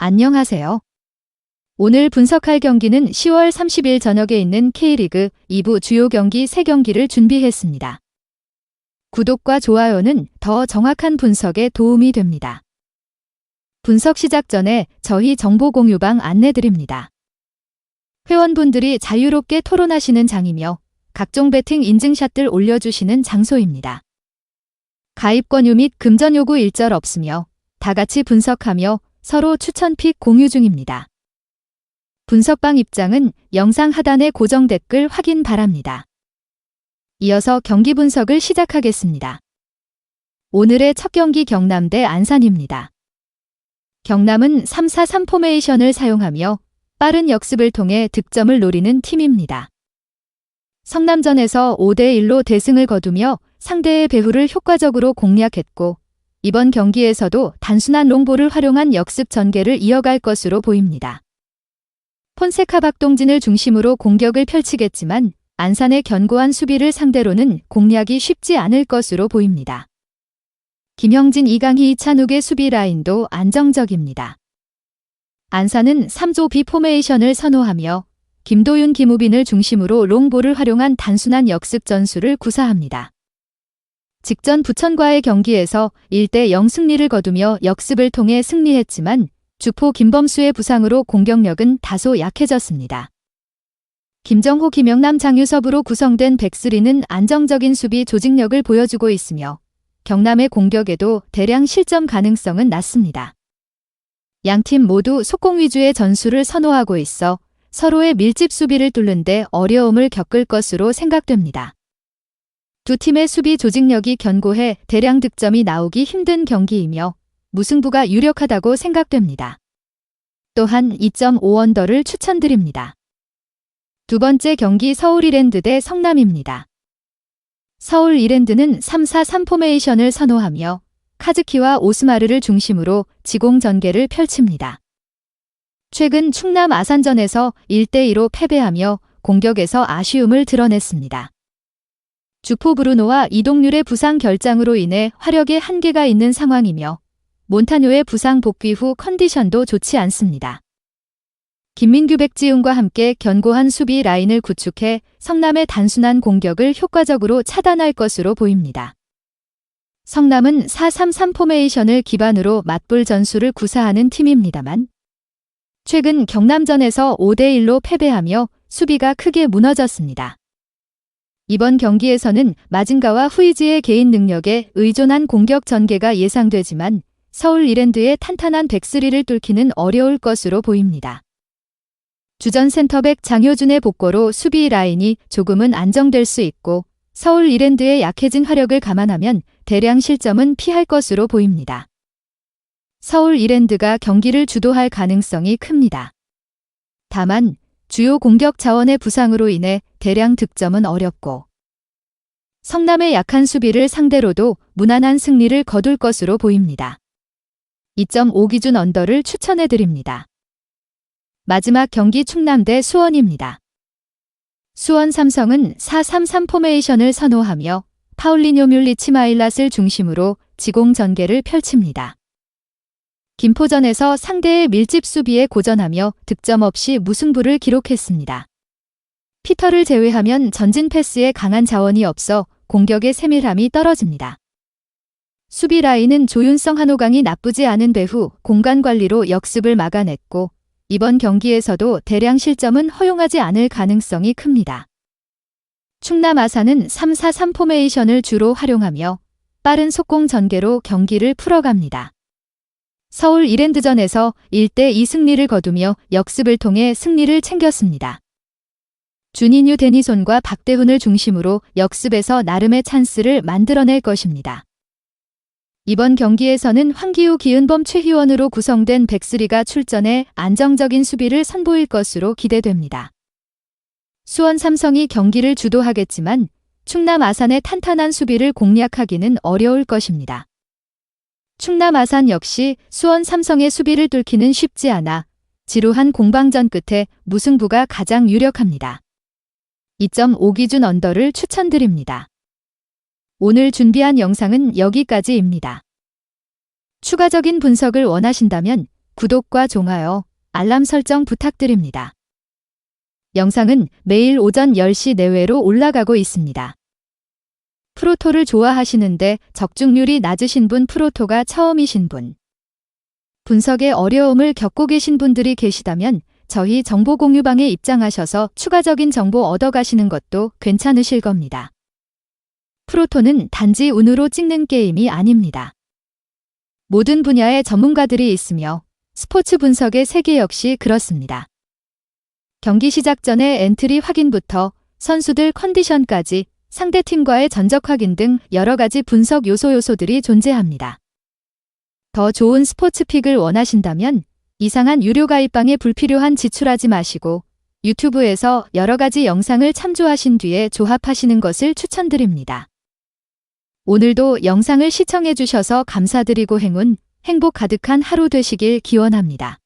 안녕하세요. 오늘 분석할 경기는 10월 30일 저녁에 있는 K리그 2부 주요 경기 3경기를 준비했습니다. 구독과 좋아요는 더 정확한 분석에 도움이 됩니다. 분석 시작 전에 저희 정보 공유방 안내드립니다. 회원분들이 자유롭게 토론하시는 장이며 각종 배팅 인증샷들 올려주시는 장소입니다. 가입 권유 및 금전 요구 일절 없으며 다 같이 분석하며 서로 추천 픽 공유 중입니다. 분석방 입장은 영상 하단의 고정 댓글 확인 바랍니다. 이어서 경기 분석을 시작하겠습니다. 오늘의 첫 경기 경남 대 안산입니다. 경남은 3-4-3 포메이션을 사용하며 빠른 역습을 통해 득점을 노리는 팀입니다. 성남전에서 5대1로 대승을 거두며 상대의 배후를 효과적으로 공략했고 이번 경기에서도 단순한 롱볼을 활용한 역습 전개를 이어갈 것으로 보입니다. 폰세카 박동진을 중심으로 공격을 펼치겠지만 안산의 견고한 수비를 상대로는 공략이 쉽지 않을 것으로 보입니다. 김영진, 이강희, 이찬욱의 수비 라인도 안정적입니다. 안산은 3조 B 포메이션을 선호하며 김도윤, 김우빈을 중심으로 롱볼을 활용한 단순한 역습 전술을 구사합니다. 직전 부천과의 경기에서 1대 0 승리를 거두며 역습을 통해 승리했지만 주포 김범수의 부상으로 공격력은 다소 약해졌습니다. 김정호, 김영남, 장유섭으로 구성된 백스리는 안정적인 수비 조직력을 보여주고 있으며 경남의 공격에도 대량 실점 가능성은 낮습니다. 양팀 모두 속공 위주의 전술을 선호하고 있어 서로의 밀집 수비를 뚫는데 어려움을 겪을 것으로 생각됩니다. 두 팀의 수비 조직력이 견고해 대량 득점이 나오기 힘든 경기이며 무승부가 유력하다고 생각됩니다. 또한 2.5원더를 추천드립니다. 두 번째 경기 서울 이랜드 대 성남입니다. 서울 이랜드는 3-4-3 포메이션을 선호하며 카즈키와 오스마르를 중심으로 지공 전개를 펼칩니다. 최근 충남 아산전에서 1대2로 패배하며 공격에서 아쉬움을 드러냈습니다. 주포 브루노와 이동률의 부상 결장으로 인해 화력에 한계가 있는 상황이며 몬타뇨의 부상 복귀 후 컨디션도 좋지 않습니다. 김민규 백지훈과 함께 견고한 수비 라인을 구축해 성남의 단순한 공격을 효과적으로 차단할 것으로 보입니다. 성남은 4-3-3 포메이션을 기반으로 맞불 전술을 구사하는 팀입니다만 최근 경남전에서 5대1로 패배하며 수비가 크게 무너졌습니다. 이번 경기에서는 마징가와 후이지의 개인 능력에 의존한 공격 전개가 예상되지만 서울 이랜드의 탄탄한 백스리를 뚫기는 어려울 것으로 보입니다. 주전 센터백 장효준의 복고로 수비 라인이 조금은 안정될 수 있고 서울 이랜드의 약해진 화력을 감안하면 대량 실점은 피할 것으로 보입니다. 서울 이랜드가 경기를 주도할 가능성이 큽니다. 다만 주요 공격 자원의 부상으로 인해 대량 득점은 어렵고 성남의 약한 수비를 상대로도 무난한 승리를 거둘 것으로 보입니다. 2.5 기준 언더를 추천해 드립니다. 마지막 경기 충남 대 수원입니다. 수원 삼성은 4-3-3 포메이션을 선호하며 파울리뇨 뮬리치 마일랏을 중심으로 지공 전개를 펼칩니다. 김포전에서 상대의 밀집 수비에 고전하며 득점 없이 무승부를 기록했습니다. 피터를 제외하면 전진 패스에 강한 자원이 없어 공격의 세밀함이 떨어집니다. 수비 라인은 조윤성 한호강이 나쁘지 않은 배후 공간 관리로 역습을 막아냈고 이번 경기에서도 대량 실점은 허용하지 않을 가능성이 큽니다. 충남 아산은 3-4-3 포메이션을 주로 활용하며 빠른 속공 전개로 경기를 풀어갑니다. 서울 이랜드전에서 1대2 승리를 거두며 역습을 통해 승리를 챙겼습니다. 주니뉴 데니손과 박대훈을 중심으로 역습에서 나름의 찬스를 만들어낼 것입니다. 이번 경기에서는 황기우 기은범 최희원으로 구성된 백스리가 출전해 안정적인 수비를 선보일 것으로 기대됩니다. 수원 삼성이 경기를 주도하겠지만 충남 아산의 탄탄한 수비를 공략하기는 어려울 것입니다. 충남 아산 역시 수원 삼성의 수비를 뚫기는 쉽지 않아 지루한 공방전 끝에 무승부가 가장 유력합니다. 2.5 기준 언더를 추천드립니다. 오늘 준비한 영상은 여기까지입니다. 추가적인 분석을 원하신다면 구독과 좋아요, 알람 설정 부탁드립니다. 영상은 매일 오전 10시 내외로 올라가고 있습니다. 프로토를 좋아하시는데 적중률이 낮으신 분 프로토가 처음이신 분. 분석에 어려움을 겪고 계신 분들이 계시다면 저희 정보 공유방에 입장하셔서 추가적인 정보 얻어가시는 것도 괜찮으실 겁니다. 프로토는 단지 운으로 찍는 게임이 아닙니다. 모든 분야의 전문가들이 있으며 스포츠 분석의 세계 역시 그렇습니다. 경기 시작 전에 엔트리 확인부터 선수들 컨디션까지 상대팀과의 전적 확인 등 여러 가지 분석 요소 요소들이 존재합니다. 더 좋은 스포츠 픽을 원하신다면 이상한 유료 가입방에 불필요한 지출하지 마시고 유튜브에서 여러 가지 영상을 참조하신 뒤에 조합하시는 것을 추천드립니다. 오늘도 영상을 시청해 주셔서 감사드리고 행운, 행복 가득한 하루 되시길 기원합니다.